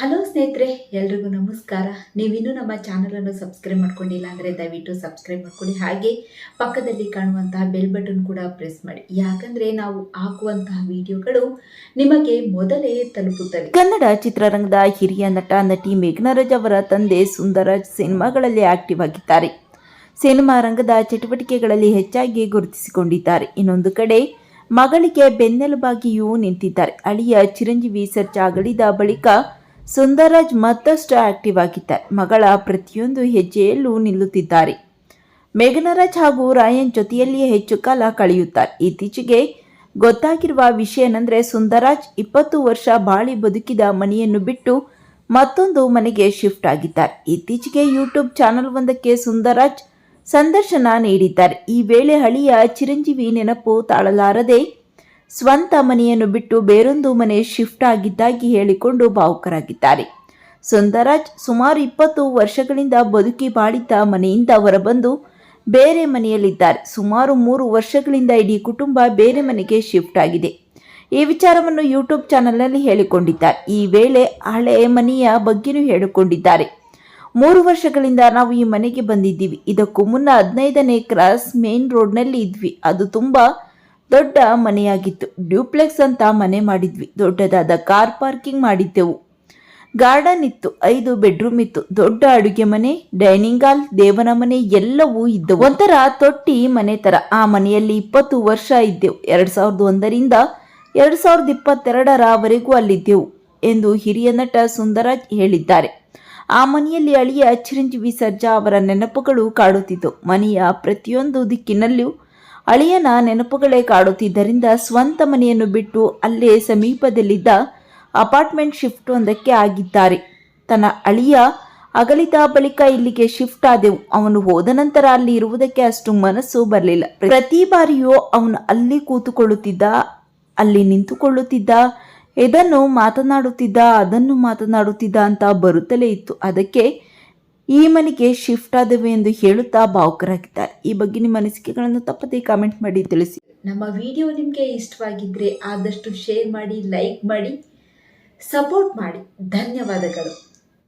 Hello ಸ್ನೇಹಿತರೆ, ಎಲ್ರಿಗೂ ನಮಸ್ಕಾರ. ನೀವಿನ್ನೂ ನಮ್ಮ ಚಾನಲನ್ನು ಸಬ್ಸ್ಕ್ರೈಬ್ ಮಾಡ್ಕೊಂಡಿಲ್ಲ ಅಂದರೆ ದಯವಿಟ್ಟು ಸಬ್ಸ್ಕ್ರೈಬ್ ಮಾಡ್ಕೊಳ್ಳಿ. ಹಾಗೆ ಪಕ್ಕದಲ್ಲಿ ಕಾಣುವಂತಹ ಬೆಲ್ ಬಟನ್ ಕೂಡ ಪ್ರೆಸ್ ಮಾಡಿ. ಯಾಕಂದರೆ ನಾವು ಹಾಕುವಂತಹ ವಿಡಿಯೋಗಳು ನಿಮಗೆ ಮೊದಲೇ ತಲುಪುತ್ತವೆ. ಕನ್ನಡ ಚಿತ್ರರಂಗದ ಹಿರಿಯ ನಟ, ನಟಿ ಮೇಘನರಾಜ್ ಅವರ ತಂದೆ ಸುಂದರಾಜ್ ಸಿನಿಮಾಗಳಲ್ಲಿ ಆಕ್ಟಿವ್ ಆಗಿದ್ದಾರೆ. ಸಿನಿಮಾ ರಂಗದ ಚಟುವಟಿಕೆಗಳಲ್ಲಿ ಹೆಚ್ಚಾಗಿ ಗುರುತಿಸಿಕೊಂಡಿದ್ದಾರೆ. ಇನ್ನೊಂದು ಕಡೆ ಮಗಳಿಗೆ ಬೆನ್ನೆಲುಬಾಗಿಯೂ ನಿಂತಿದ್ದಾರೆ. ಅಳಿಯ ಚಿರಂಜೀವಿ ಸರ್ಚ್ ಅಗಲಿದ ಬಳಿಕ ಸುಂದರರಾಜ್ ಮತ್ತಷ್ಟು ಆಕ್ಟಿವ್ ಆಗಿದ್ದಾರೆ. ಮಗಳ ಪ್ರತಿಯೊಂದು ಹೆಜ್ಜೆಯಲ್ಲೂ ನಿಲ್ಲುತ್ತಿದ್ದಾರೆ. ಮೇಘನರಾಜ್ ಹಾಗೂ ರಾಯನ್ ಜೊತೆಯಲ್ಲಿಯೇ ಹೆಚ್ಚು ಕಾಲ ಕಳೆಯುತ್ತಾರೆ. ಇತ್ತೀಚೆಗೆ ಗೊತ್ತಾಗಿರುವ ವಿಷಯ ಏನಂದರೆ ಸುಂದರಾಜ್ ಇಪ್ಪತ್ತು ವರ್ಷ ಬಾಳಿ ಬದುಕಿದ ಮನೆಯನ್ನು ಬಿಟ್ಟು ಮತ್ತೊಂದು ಮನೆಗೆ ಶಿಫ್ಟ್ ಆಗಿದ್ದಾರೆ. ಇತ್ತೀಚೆಗೆ ಯೂಟ್ಯೂಬ್ ಚಾನಲ್ ಒಂದಕ್ಕೆ ಸುಂದರಾಜ್ ಸಂದರ್ಶನ ನೀಡಿದ್ದಾರೆ. ಈ ವೇಳೆ ಹಳಿಯ ಚಿರಂಜೀವಿ ನೆನಪು ತಾಳಲಾರದೆ ಸ್ವಂತ ಮನೆಯನ್ನು ಬಿಟ್ಟು ಬೇರೊಂದು ಮನೆ ಶಿಫ್ಟ್ ಆಗಿದ್ದಾಗಿ ಹೇಳಿಕೊಂಡು ಭಾವುಕರಾಗಿದ್ದಾರೆ. ಸುಂದರಾಜ್ ಸುಮಾರು ಇಪ್ಪತ್ತು ವರ್ಷಗಳಿಂದ ಬದುಕಿ ಬಾಳಿದ್ದ ಮನೆಯಿಂದ ಹೊರಬಂದು ಬೇರೆ ಮನೆಯಲ್ಲಿದ್ದಾರೆ. ಸುಮಾರು ಮೂರು ವರ್ಷಗಳಿಂದ ಇಡೀ ಕುಟುಂಬ ಬೇರೆ ಮನೆಗೆ ಶಿಫ್ಟ್ ಆಗಿದೆ. ಈ ವಿಚಾರವನ್ನು ಯೂಟ್ಯೂಬ್ ಚಾನಲ್ನಲ್ಲಿ ಹೇಳಿಕೊಂಡಿದ್ದಾರೆ. ಈ ವೇಳೆ ಹಳೆ ಮನೆಯ ಬಗ್ಗೆನೂ ಹೇಳಿಕೊಂಡಿದ್ದಾರೆ. ಮೂರು ವರ್ಷಗಳಿಂದ ನಾವು ಈ ಮನೆಗೆ ಬಂದಿದ್ದೀವಿ. ಇದಕ್ಕೂ ಮುನ್ನ ಹದಿನೈದನೇ ಕ್ರಾಸ್ ಮೇನ್ ರೋಡ್ನಲ್ಲಿ ಇದ್ವಿ. ಅದು ತುಂಬ ದೊಡ್ಡ ಮನೆಯಾಗಿತ್ತು. ಡ್ಯೂಪ್ಲೆಕ್ಸ್ ಅಂತ ಮನೆ ಮಾಡಿದ್ವಿ. ದೊಡ್ಡದಾದ ಕಾರ್ ಪಾರ್ಕಿಂಗ್ ಮಾಡಿದ್ದೆವು. ಗಾರ್ಡನ್ ಇತ್ತು, ಐದು ಬೆಡ್ರೂಮ್ ಇತ್ತು. ದೊಡ್ಡ ಅಡುಗೆ ಮನೆ, ಡೈನಿಂಗ್ ಹಾಲ್, ದೇವನ ಮನೆ ಎಲ್ಲವೂ ಇದ್ದವು. ಒಂಥರ ತೊಟ್ಟಿ ಮನೆ ತರ. ಆ ಮನೆಯಲ್ಲಿ ಇಪ್ಪತ್ತು ವರ್ಷ ಇದ್ದೆವು. ಎರಡ್ ಸಾವಿರದ ಒಂದರಿಂದ ಎರಡ್ ಸಾವಿರದ ಇಪ್ಪತ್ತೆರಡರವರೆಗೂ ಅಲ್ಲಿದ್ದೆವು ಎಂದು ಹಿರಿಯ ನಟ ಸುಂದರಾಜ್ ಹೇಳಿದ್ದಾರೆ. ಆ ಮನೆಯಲ್ಲಿ ಅಳಿಯ ಚಿರಂಜೀವಿ ಸರ್ಜಾ ಅವರ ನೆನಪುಗಳು ಕಾಡುತ್ತಿತ್ತು ಮನೆಯ ಪ್ರತಿಯೊಂದು ದಿಕ್ಕಿನಲ್ಲೂ ಅಳಿಯನ ನೆನಪುಗಳೇ ಕಾಡುತ್ತಿದ್ದರಿಂದ ಸ್ವಂತ ಮನೆಯನ್ನು ಬಿಟ್ಟು ಅಲ್ಲೇ ಸಮೀಪದಲ್ಲಿದ್ದ ಅಪಾರ್ಟ್ಮೆಂಟ್ ಶಿಫ್ಟ್ ಒಂದಕ್ಕೆ ಆಗಿದ್ದಾರೆ. ತನ್ನ ಅಳಿಯ ಅಗಲಿದ ಬಳಿಕ ಇಲ್ಲಿಗೆ ಶಿಫ್ಟ್ ಆದೆವು. ಅವನು ಹೋದ ನಂತರ ಅಲ್ಲಿ ಇರುವುದಕ್ಕೆ ಅಷ್ಟು ಮನಸ್ಸು ಬರಲಿಲ್ಲ. ಪ್ರತಿ ಬಾರಿಯೂ ಅವನು ಅಲ್ಲಿ ಕೂತುಕೊಳ್ಳುತ್ತಿದ್ದ, ಅಲ್ಲಿ ನಿಂತುಕೊಳ್ಳುತ್ತಿದ್ದ ಇದನ್ನು ಮಾತನಾಡುತ್ತಿದ್ದ, ಅದನ್ನು ಮಾತನಾಡುತ್ತಿದ್ದ ಅಂತ ಬರುತ್ತಲೇ ಇತ್ತು. ಅದಕ್ಕೆ ಈ ಮನೆಗೆ ಶಿಫ್ಟ್ ಆದವೆ ಎಂದು ಹೇಳುತ್ತಾ ಭಾವುಕರಾಗಿದ್ದಾರೆ. ಈ ಬಗ್ಗೆ ನಿಮ್ಮ ಅನಿಸಿಕೆಗಳನ್ನು ತಪ್ಪದೇ ಕಾಮೆಂಟ್ ಮಾಡಿ ತಿಳಿಸಿ. ನಮ್ಮ ವಿಡಿಯೋ ನಿಮಗೆ ಇಷ್ಟವಾಗಿದ್ದರೆ ಆದಷ್ಟು ಶೇರ್ ಮಾಡಿ ಲೈಕ್ ಮಾಡಿ ಸಪೋರ್ಟ್ ಮಾಡಿ. ಧನ್ಯವಾದಗಳು.